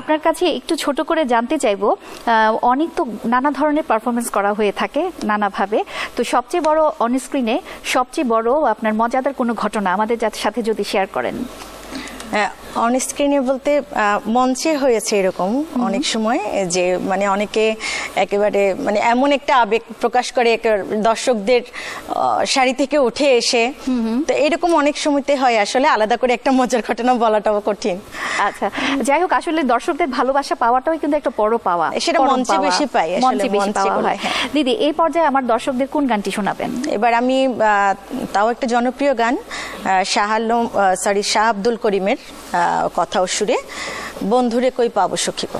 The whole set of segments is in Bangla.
আপনার কাছে একটু ছোট করে জানতে চাইব অনেক তো নানা ধরনের পারফরমেন্স করা হয়ে থাকে নানাভাবে। তো সবচেয়ে বড় অন স্ক্রিনে সবচেয়ে বড় আপনার মজাদার কোনো ঘটনা আমাদের যার সাথে যদি শেয়ার করেন? অন স্ক্রিনে বলতে মঞ্চে হয়েছে এরকম অনেক সময় যে মানে অনেকে একেবারে মানে এমন একটা আবেগ প্রকাশ করে দর্শকদের শাড়ি থেকে উঠে এসে। তো এরকম অনেক সময়তে হয় আসলে আলাদা করে একটা মজার ঘটনা বলাটাও কঠিন। আচ্ছা যাই হোক আসলে দর্শকদের ভালোবাসা পাওয়াটাও কিন্তু একটা বড় পাওয়া সেটা মঞ্চে বেশি পাই, আসলে মঞ্চে বেশি পাওয়া হয়। দিদি এই পর্যায়ে আমার দর্শকদের কোন গানটি শোনাবেন? এবার আমি আহ, তাও একটা জনপ্রিয় গান শাহ আলম সরি শাহ আব্দুল করিমের কথা সুরে বন্ধুরে কই পাবো সখিব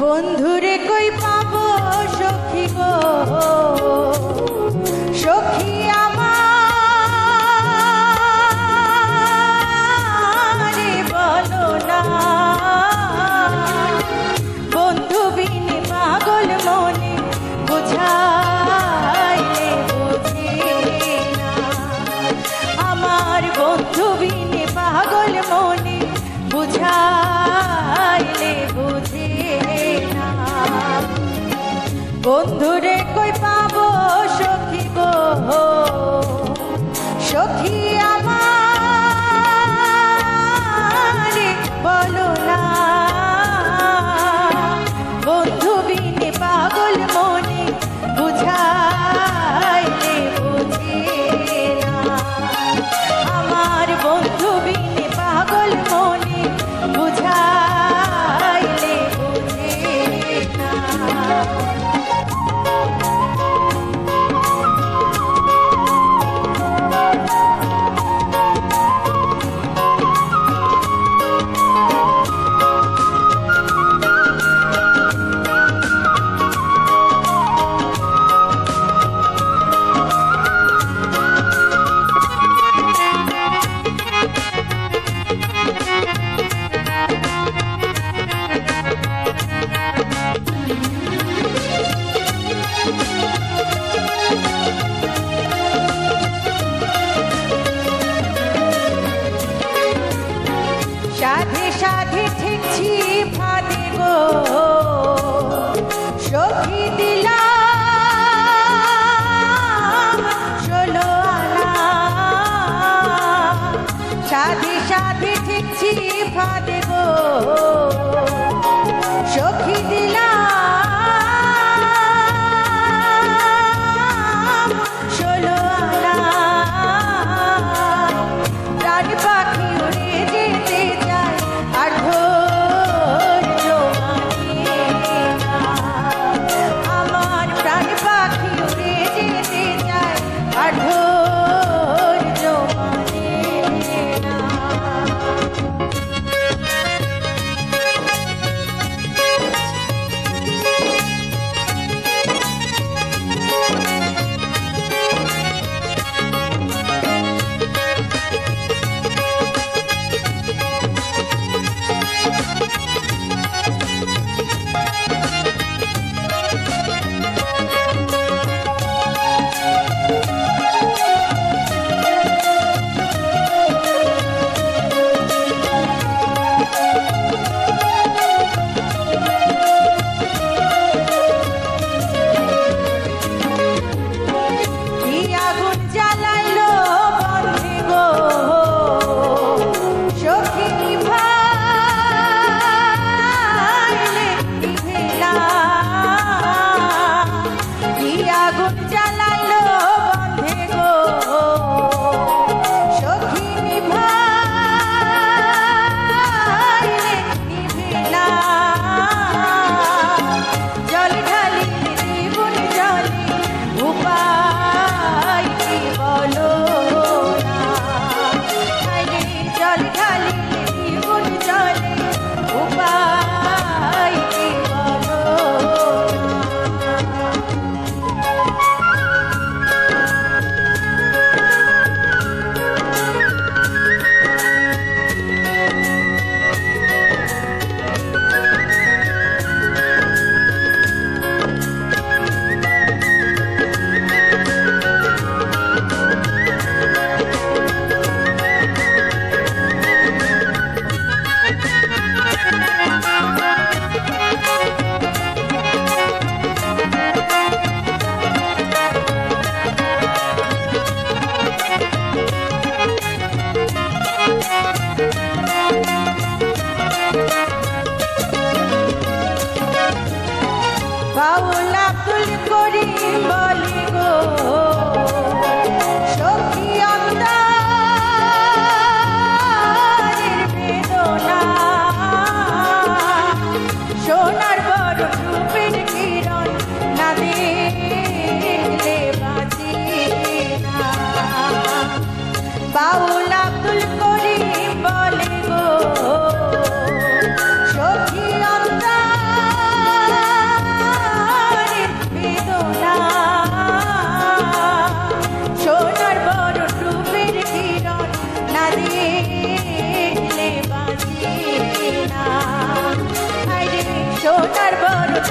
বন্ধুরে Oh. বন্ধুরে 어, 어.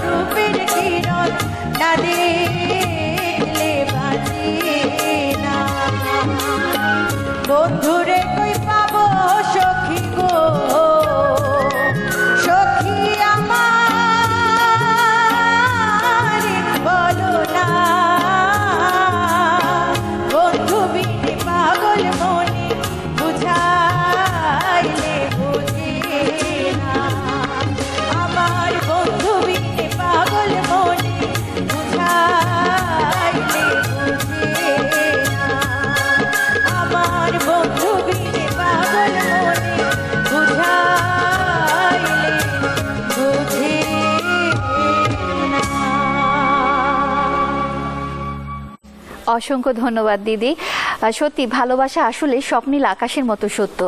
রূপের কিরণ না। বন্ধুরে অসংখ্য ধন্যবাদ দিদি। সত্যি ভালোবাসা আসলে স্বপ্নীল আকাশের মতো সত্য।